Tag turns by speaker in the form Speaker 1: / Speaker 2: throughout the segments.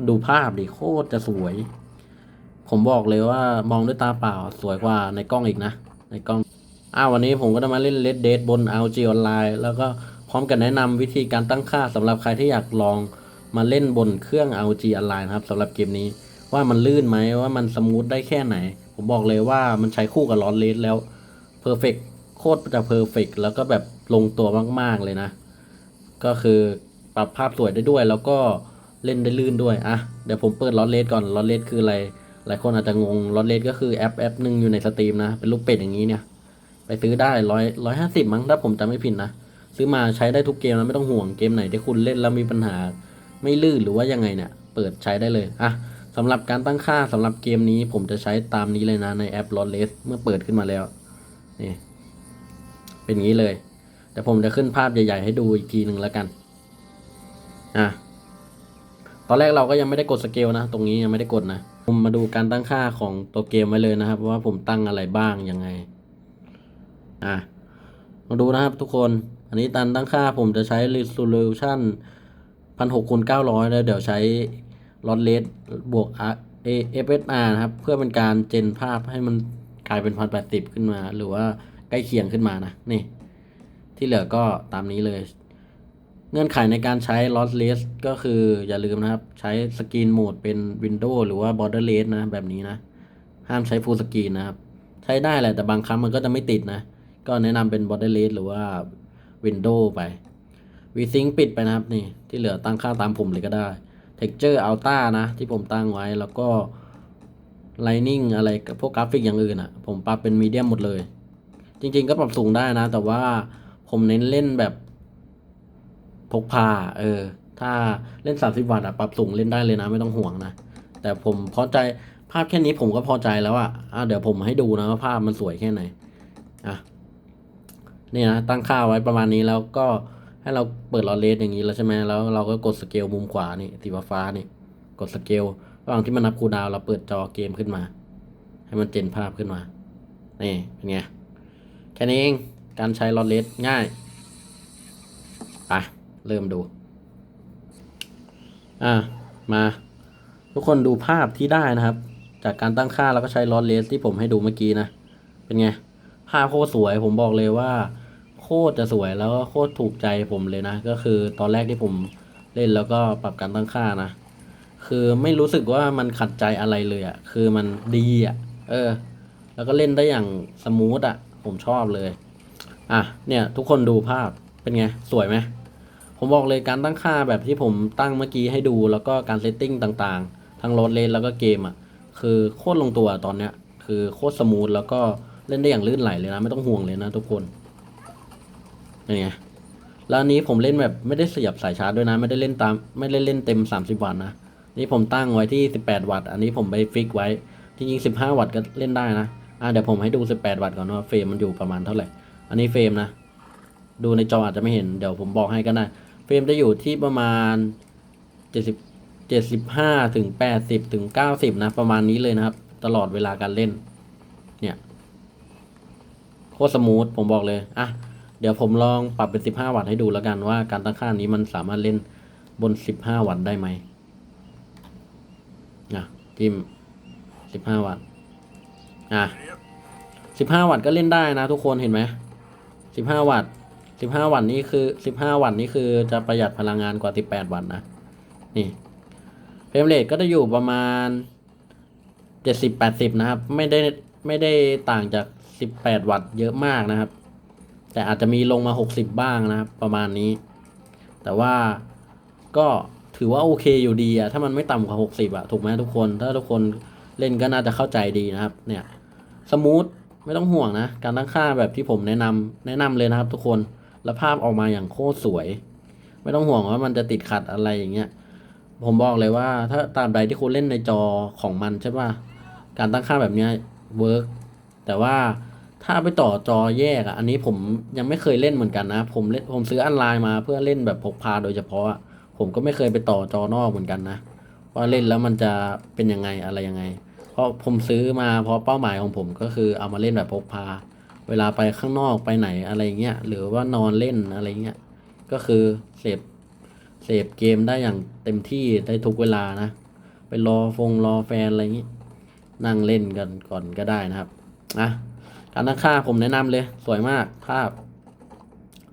Speaker 1: คุณดูภาพดิโคตรจะสวย ผมบอกเลยว่ามองด้วยตาเปล่าสวยกว่าในกล้องอีกนะ ในกล้องอ้าววันนี้ผมก็จะมาเล่น Red Dead บน RG Online แล้วก็พร้อมกับแนะนำวิธีการตั้งค่าสำหรับใครที่อยากลองมาเล่นบนเครื่อง RG Online นะครับสำหรับเกมนี้ ว่ามันลื่นไหมว่ามันสมูทได้แค่ไหน ผมบอกเลยว่ามันใช้คู่กับลอนเลสแล้วเพอร์เฟกโคตรจะเพอร์เฟกแล้วก็แบบลงตัวมาก ๆ เลยนะ ก็คือปรับภาพสวยได้ด้วยแล้วก็ เล่นได้ลื่นด้วยอะเดี๋ยวผมเปิดลอนเลสก่อนลอนเลสคืออะไร หลายคนอาจจะงงลอนเลสก็คือแอปแอปหนึ่งอยู่ในสตรีมนะเป็นรูปเป็ดอย่างนี้เนี่ย ไปซื้อได้ร้อยร้อยห้าสิบมั้งถ้าผมจำไม่ผิดนะซื้อมาใช้ได้ทุกเกมนะไม่ต้องห่วงเกมไหนที่คุณเล่นแล้วมีปัญหาไม่ลื่นหรือว่ายังไงเนี่ย เปิดใช้ได้เลยอะสำหรับการตั้งค่าสำหรับเกมนี้ผมจะใช้ตามนี้เลยนะในแอป l o t l e s เมื่อเปิดขึ้นมาแล้วนี่เป็นงี้เลยเดี๋ยวผมจะขึ้นภาพใหญ่ ๆ ให้ดูอีกทีหนึ่งแล้วกัน อะ ตอนแรกเราก็ยังไม่ได้กดสเกลนะ ตรงนี้ยังไม่ได้กดนะผมมาดูการตั้งค่าของตัวเกมไว้เลยนะครับ ว่าผมตั้งอะไรบ้างยังไง อะ มาดูนะครับทุกคน อันนี้ตันตั้งค่าผมจะใช้ resolution พันหกคูณเก้าร้อยแล้วเดี๋ยวใช้ lot rate บวก FSR นะครับ เพื่อเป็นการเจนภาพให้มันกลายเป็นพันแปดสิบขึ้นมา หรือว่าใกล้เคียงขึ้นมานะ นี่ ที่เหลือก็ตามนี้เลย เงื่อนไขในการใช้ lossless ก็คืออย่าลืมนะครับ ใช้สกรีนโหมดเป็น Windows หรือว่า borderless นะ แบบนี้นะ ห้ามใช้ full screen นะครับ ใช้ได้แหละแต่บางครั้งมันก็จะไม่ติดนะ ก็แนะนำเป็น borderless หรือว่า Windows ไป VSync ปิดไปนะครับนี่ ที่เหลือตั้งค่าตามผมเลยก็ได้ Texture Ultra นะ ที่ผมตั้งไว้แล้วก็ Lighting อะไรพวกกราฟิกอย่างอื่นอะ่ะ ผมปรับเป็นมีเดียมหมดเลย จริง ๆ ก็ปรับสูงได้นะ แต่ว่าผมเน้นเล่นแบบ พกพา เออ ถ้าเล่น 30 วัตต์อะปรับสูงเล่นได้เลยนะไม่ต้องห่วงนะ แต่ผมพอใจภาพแค่นี้ผมก็พอใจแล้วอะอะเดี๋ยวผมให้ดูนะว่าภาพมันสวยแค่ไหน อะ นี่นะ ตั้งค่าไว้ประมาณนี้แล้วก็ให้เราเปิดลอเลสอย่างนี้แล้วใช่ไหมแล้วเราก็กดสเกลมุมขวานี่สีฟ้านี่ กดสเกลระหว่างที่มันนับคูดาวเราเปิดจอเกมขึ้นมา ให้มันเจนภาพขึ้นมา นี่เป็นไง แค่นี้เอง การใช้ลอเลสง่าย ไป เริ่มดู อะมา ทุกคนดูภาพที่ได้นะครับ จากการตั้งค่าแล้วก็ใช้ลอเลสที่ผมให้ดูเมื่อกี้นะ เป็นไง ภาพโคตรสวย ผมบอกเลยว่า โคตรจะสวยแล้วก็โคตรถูกใจผมเลยนะ ก็คือตอนแรกที่ผมเล่นแล้วก็ปรับการตั้งค่านะ คือไม่รู้สึกว่ามันขัดใจอะไรเลยอะ่ะ คือมันดีอะ่ะ เออ แล้วก็เล่นได้อย่างสมูทอะ่ะ ผมชอบเลย อะ เนี่ย ทุกคนดูภาพเป็นไง สวยไหม ผมบอกเลยการตั้งค่าแบบที่ผมตั้งเมื่อกี้ให้ดู แล้วก็การเซตติ้งต่างๆ ทั้งรถเลนแล้วก็เกมอะคือโคตรลงตัวตอนเนี้ย คือโคตรสมูทแล้วก็เล่นได้อย่างลื่นไหลเลยนะไม่ต้องห่วงเลยนะทุกคนเป็นไงแล้วนี้ผมเล่นแบบไม่ได้เสียบสายชาร์จด้วยนะ ไม่ได้เล่นตามไม่ได้เล่นเต็ม 30 วัตต์นะนี่ผมตั้งไว้ที่ 18 วัตต์อันนี้ผมไปฟิกไว้จริงๆ15 วัตต์ก็เล่นได้นะอะเดี๋ยวผมให้ดู 18 วัตต์ก่อนว่าเฟรมมันอยู่ประมาณเท่าไหร่อันนี้เฟรมนะ ดูในจออาจจะไม่เห็นเดี๋ยวผมบอกให้ก็ได้ เฟรมจะอยู่ที่ประมาณ 70 75ถึง80ถึง90 นะ ประมาณนี้เลยนะครับ ตลอดเวลาการเล่น เนี่ยโคตรสมูทผมบอกเลยอะเดี๋ยวผมลองปรับเป็น 15 วัตต์ให้ดูแล้วกันว่าการตั้งค่านี้มันสามารถเล่นบน 15 วัตต์ได้ไหมอะจิ้ม 15 วัตต์อะ15 วัตต์ก็เล่นได้นะทุกคนเห็นไหม15 วัตต์ 15วัตต์นี่คือ15วัตต์นี่คือจะประหยัดพลังงานกว่า18วัตต์นนะ นี่เฟรมเรทก็จะอยู่ประมาณ70 80นะครับ ไม่ได้ไม่ได้ต่างจาก18วัตต์เยอะมากนะครับ แต่อาจจะมีลงมา60บ้างนะครับ ประมาณนี้ แต่ว่าก็ถือว่าโอเคอยู่ดีอะถ้ามันไม่ต่ำกว่า60อะถูกไหมทุกคน ถ้าทุกคนเล่นก็น่าจะเข้าใจดีนะครับ เนี่ยสมูทไม่ต้องห่วงนะ การตั้งค่าแบบที่ผมแนะนำแนะนำเลยนะครับทุกคน แล้วภาพออกมาอย่างโคตรสวย ไม่ต้องห่วงว่ามันจะติดขัดอะไรอย่างเงี้ย ผมบอกเลยว่า ถ้าตามใดที่คุณเล่นในจอของมันใช่ป่ะ การตั้งค่าแบบเนี้ยเวิร์กแต่ว่าถ้าไปต่อจอแยกอะ อันนี้ผมยังไม่เคยเล่นเหมือนกันนะ ผมเล่นผมซื้อออนไลน์มาเพื่อเล่นแบบพกพาโดยเฉพาะอะผมก็ไม่เคยไปต่อจอนอกเหมือนกันนะ ว่าเล่นแล้วมันจะเป็นยังไงอะไรยังไง เพราะผมซื้อมาเพราะเป้าหมายของผมก็คือเอามาเล่นแบบพกพา เวลาไปข้างนอกไปไหนอะไรเงี้ยหรือว่านอนเล่นอะไรเงี้ยก็คือเสพเสพเกมได้อย่างเต็มที่ได้ทุกเวลานะ ไปรอฟงรอแฟนอะไรอย่างงี้นั่งเล่นกันก่อนก็ได้นะครับนะการตั้งค่าผมแนะนำเลย สวยมากภาพ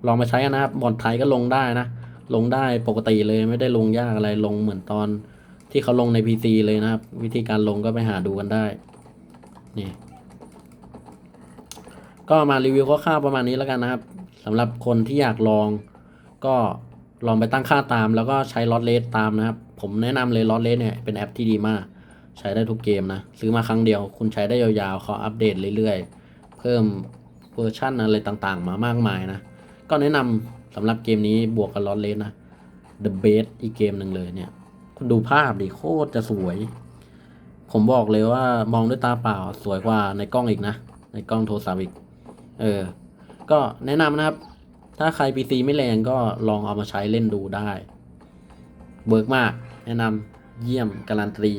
Speaker 1: ลองมาใช้กันนะครับบอลไทยก็ลงได้นะ ลงได้ปกติเลยไม่ได้ลงยากอะไรลงเหมือนตอนที่เขาลงใน PC เลยนะครับ วิธีการลงก็ไปหาดูกันได้ นี่ ก็มารีวิวคร่าวๆประมาณนี้แล้วกันนะครับสำหรับคนที่อยากลอง ก็ลองไปตั้งค่าตาม แล้วก็ใช้ลอตเลสตามนะครับ ผมแนะนำเลยลอตเลสเนี่ยเป็นแอปที่ดีมาก ใช้ได้ทุกเกมนะ ซื้อมาครั้งเดียว คุณใช้ได้ยาวๆเขาอัปเดตเรื่อยๆ เพิ่มเวอร์ชั่นอะไรต่างๆ มามากมายนะ ก็แนะนำสำหรับเกมนี้บวกกับลอตเลสนะ The Best อีกเกมหนึ่งเลยเนี่ย คุณดูภาพดิโคตรจะสวย ผมบอกเลยว่ามองด้วยตาเปล่าสวยกว่าในกล้องอีกนะ ในกล้องโทรศัพท์อีก เออ ก็แนะนำนะครับ ถ้าใคร PC ไม่แรงก็ลองเอามาใช้เล่นดูได้เบิร์กมาก แนะนำเยี่ยมการันตี